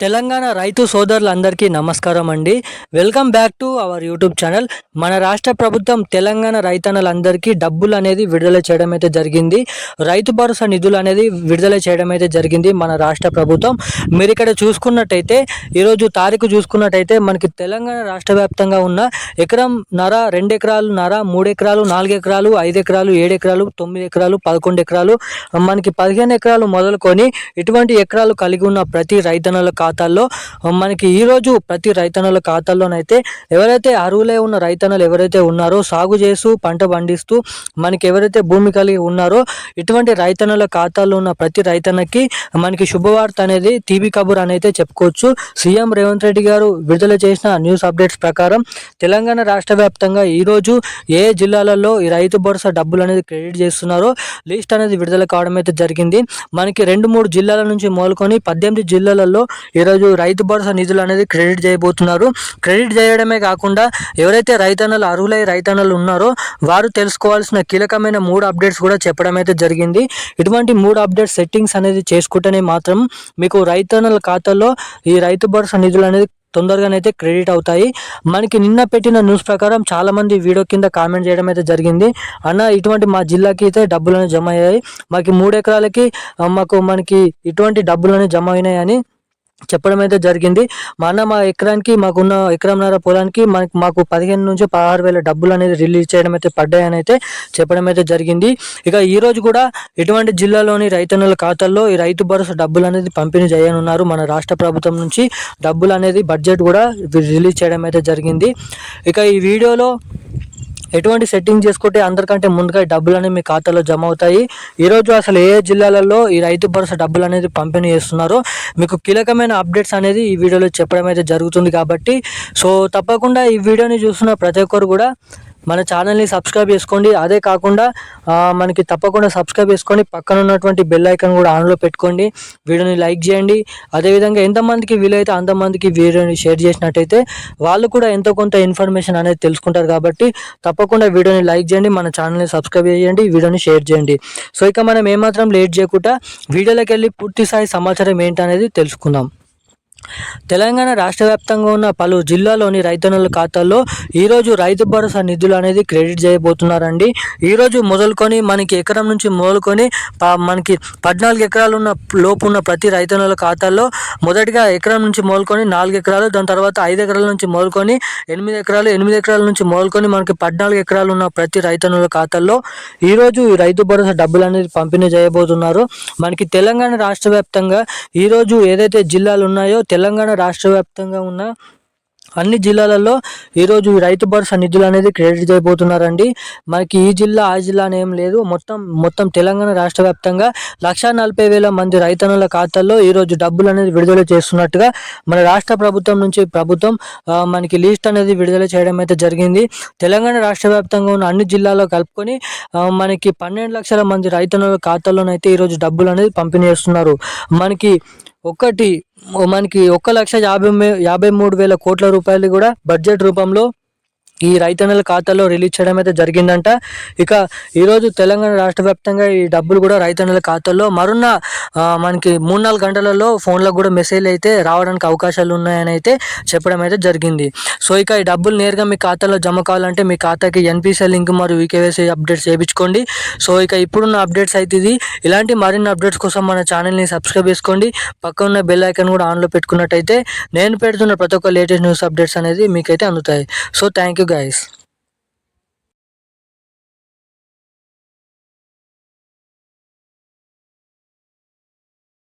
తెలంగాణ రైతు సోదరులందరికీ నమస్కారం అండి. Welcome back to our YouTube channel. మన రాష్ట్ర ప్రభుత్వం తెలంగాణ రైతన్నలందరికీ డబ్బులు అనేది విడుదల చేయడం అయితే జరిగింది. రైతు భరోసా నిధులు అనేది విడుదల చేయడం అయితే జరిగింది మన రాష్ట్ర ప్రభుత్వం. మీరు ఇక్కడ చూసుకున్నట్టయితే ఈరోజు తారీఖు చూసుకున్నట్టయితే మనకి తెలంగాణ రాష్ట్ర వ్యాప్తంగా ఉన్న ఎకరం నర రెండు ఎకరాలు నర మూడు ఎకరాలు నాలుగు ఎకరాలు ఐదు ఎకరాలు ఏడు ఎకరాలు తొమ్మిది ఎకరాలు పదకొండు ఎకరాలు మనకి పదిహేను ఎకరాలు మొదలుకొని ఇటువంటి ఎకరాలు కలిగి ఉన్న ప్రతి రైతన్నల ఖాతాల్లో మనకి ఈరోజు ప్రతి రైతన్నల ఖాతాల్లోనైతే ఎవరైతే అరువులే ఉన్న రైతన్నలు ఎవరైతే ఉన్నారో సాగు చేస్తూ పంట పండిస్తూ మనకి ఎవరైతే భూమి కలిగి ఉన్నారో ఇటువంటి రైతన్నల ఖాతాల్లో ఉన్న ప్రతి రైతన్నకి మనకి శుభవార్త అనేది టీవీ కబుర్ అనేది చెప్పుకోవచ్చు. సీఎం రేవంత్ రెడ్డి గారు విడుదల చేసిన న్యూస్ అప్డేట్స్ ప్రకారం తెలంగాణ రాష్ట్ర వ్యాప్తంగా ఈరోజు ఏ జిల్లాలలో ఈ రైతు భరోసా డబ్బులు అనేది క్రెడిట్ చేస్తున్నారో లిస్ట్ అనేది విడుదల కావడం అయితే జరిగింది. మనకి రెండు మూడు జిల్లాల నుంచి మొదలుకొని పద్దెనిమిది జిల్లాలలో ఈరోజు రైతు భరోసా నిధులు అనేది క్రెడిట్ చేయబోతున్నారు. క్రెడిట్ చేయడమే కాకుండా ఎవరైతే రైతన్నలు అర్హులై రైతన్నలు ఉన్నారో వారు తెలుసుకోవాల్సిన కీలకమైన మూడు అప్డేట్స్ కూడా చెప్పడం అయితే జరిగింది. ఇటువంటి మూడు అప్డేట్స్ సెట్టింగ్స్ అనేది చేసుకుంటేనే మాత్రం మీకు రైతన్నల ఖాతాలో ఈ రైతు భరోసా నిధులు అనేది తొందరగానైతే క్రెడిట్ అవుతాయి. మనకి నిన్న పెట్టిన న్యూస్ ప్రకారం చాలామంది వీడియో కింద కామెంట్ చేయడం అయితే జరిగింది. అన్న ఇటువంటి మా జిల్లాకి అయితే డబ్బులు జమ అయ్యాయి. మాకు మూడు ఎకరాలకి మాకు మనకి ఇటువంటి డబ్బులు అనేవి జమ అయినాయి అని చెప్పడం అయితే జరిగింది. మా అన్న మా ఎకరానికి మాకున్న ఎకరంన్నర పొలానికి మనకి మాకు పదిహేను నుంచి పదహారు వేల డబ్బులు అనేది రిలీజ్ చేయడం అయితే పడ్డాయని అయితే చెప్పడం అయితే జరిగింది. ఇక ఈరోజు కూడా ఎటువంటి జిల్లాలోని రైతన్నుల ఖాతాల్లో ఈ రైతు భరోసా డబ్బులు అనేది పంపిణీ చేయనున్నారు. మన రాష్ట్ర ప్రభుత్వం నుంచి డబ్బులు అనేది బడ్జెట్ కూడా రిలీజ్ చేయడం అయితే జరిగింది. ఇక ఈ వీడియోలో ఎటువంటి సెట్టింగ్ చేసుకుంటే అందరికంటే ముందుగా డబ్బులు అనేవి మీ ఖాతాలో జమ అవుతాయి. ఈరోజు అసలు ఏ జిల్లాలలో ఈ రైతు భరోసా డబ్బులు అనేది పంపిణీ చేస్తున్నారో మీకు కీలకమైన అప్డేట్స్ అనేది ఈ వీడియోలో చెప్పడం అయితే జరుగుతుంది కాబట్టి సో తప్పకుండా ఈ వీడియోని చూస్తున్న ప్రతి ఒక్కరు కూడా మన ఛానల్ని సబ్స్క్రైబ్ చేసుకోండి. అదే కాకుండా మనకి తప్పకుండా సబ్స్క్రైబ్ చేసుకోండి పక్కన ఉన్నటువంటి బెల్ ఐకాన్ కూడా ఆన్లో పెట్టుకోండి. వీడియోని లైక్ చేయండి. అదేవిధంగా ఎంతమందికి వీలైతే అంతమందికి వీడియోని షేర్ చేసినట్టయితే వాళ్ళు కూడా ఎంతో కొంత ఇన్ఫర్మేషన్ అనేది తెలుసుకుంటారు కాబట్టి తప్పకుండా వీడియోని లైక్ చేయండి. మన ఛానల్ని సబ్స్క్రైబ్ చేయండి వీడియోని షేర్ చేయండి. సో ఇక మనం ఏమాత్రం లేట్ చేయకుండా వీడియోలోకి వెళ్ళి పూర్తి స్థాయి సమాచారం ఏంటనేది తెలుసుకుందాం. తెలంగాణ రాష్ట్ర వ్యాప్తంగా ఉన్న పలు జిల్లాలోని రైతన్నుల ఖాతాల్లో ఈరోజు రైతు భరోసా నిధులు అనేది క్రెడిట్ చేయబోతున్నారండి. ఈరోజు మొదలుకొని మనకి ఎకరం నుంచి మొదలుకొని మనకి పద్నాలుగు ఎకరాలు ఉన్న లోపు ఉన్న ప్రతి రైతన్నుల ఖాతాల్లో మొదటిగా ఎకరం నుంచి మొదలుకొని నాలుగు ఎకరాలు దాని తర్వాత ఐదు ఎకరాల నుంచి మొదలుకొని ఎనిమిది ఎకరాలు ఎనిమిది ఎకరాల నుంచి మొదలుకొని మనకి పద్నాలుగు ఎకరాలు ఉన్న ప్రతి రైతన్నుల ఖాతాల్లో ఈరోజు రైతు భరోసా డబ్బులు అనేది పంపిణీ చేయబోతున్నారు. మనకి తెలంగాణ రాష్ట్ర వ్యాప్తంగా ఈరోజు ఏదైతే జిల్లాలు ఉన్నాయో తెలంగాణ రాష్ట్ర వ్యాప్తంగా ఉన్న అన్ని జిల్లాలలో ఈరోజు రైతు భరోసా నిధులు అనేది క్రెడిట్ చేయబోతున్నారండి. మనకి ఈ జిల్లా ఆ జిల్లా అని ఏం లేదు. మొత్తం మొత్తం తెలంగాణ రాష్ట్ర వ్యాప్తంగా లక్షా నలభై వేల మంది రైతన్నుల ఖాతాల్లో ఈరోజు డబ్బులు అనేది విడుదల చేస్తున్నట్టుగా మన రాష్ట్ర ప్రభుత్వం నుంచి ప్రభుత్వం మనకి లిస్ట్ అనేది విడుదల చేయడం అయితే జరిగింది. తెలంగాణ రాష్ట్ర వ్యాప్తంగా ఉన్న అన్ని జిల్లాలో కలుపుకొని మనకి పన్నెండు లక్షల మంది రైతన్నుల ఖాతాల్లోనైతే ఈరోజు డబ్బులు అనేది పంపిణీ చేస్తున్నారు. మనకి ఒకటి మనకి ఒక్క లక్ష యాభై యాభై మూడు వేల కోట్ల రూపాయలు కూడా బడ్జెట్ రూపంలో ఈ రైతన్నల ఖాతాలో రిలీజ్ చేయడం అయితే జరిగిందంట. ఇక ఈరోజు తెలంగాణ రాష్ట్ర వ్యాప్తంగా ఈ డబ్బులు కూడా రైతన్నల ఖాతాల్లో మరున్న మనకి మూడు నాలుగు గంటలలో ఫోన్లకు కూడా మెసేజ్లు అయితే రావడానికి అవకాశాలు ఉన్నాయని అయితే చెప్పడం అయితే జరిగింది. సో ఇక ఈ డబ్బులు నేరుగా మీ ఖాతాలో జమ కావాలంటే మీ ఖాతాకి ఎన్పిసిఐ లింక్ మరియు ఈకేవైసీ అప్డేట్స్ చేయించుకోండి. సో ఇక ఇప్పుడున్న అప్డేట్స్ అయితే ఇది. ఇలాంటి మరిన్ని అప్డేట్స్ కోసం మన ఛానల్ని సబ్స్క్రైబ్ చేసుకోండి. పక్కన ఉన్న బెల్ ఐకాన్ కూడా ఆన్లో పెట్టుకున్నట్టయితే నేను పెడుతున్న ప్రతి ఒక్క లేటెస్ట్ న్యూస్ అప్డేట్స్ అనేది మీకైతే అందుతాయి. So thank you guys.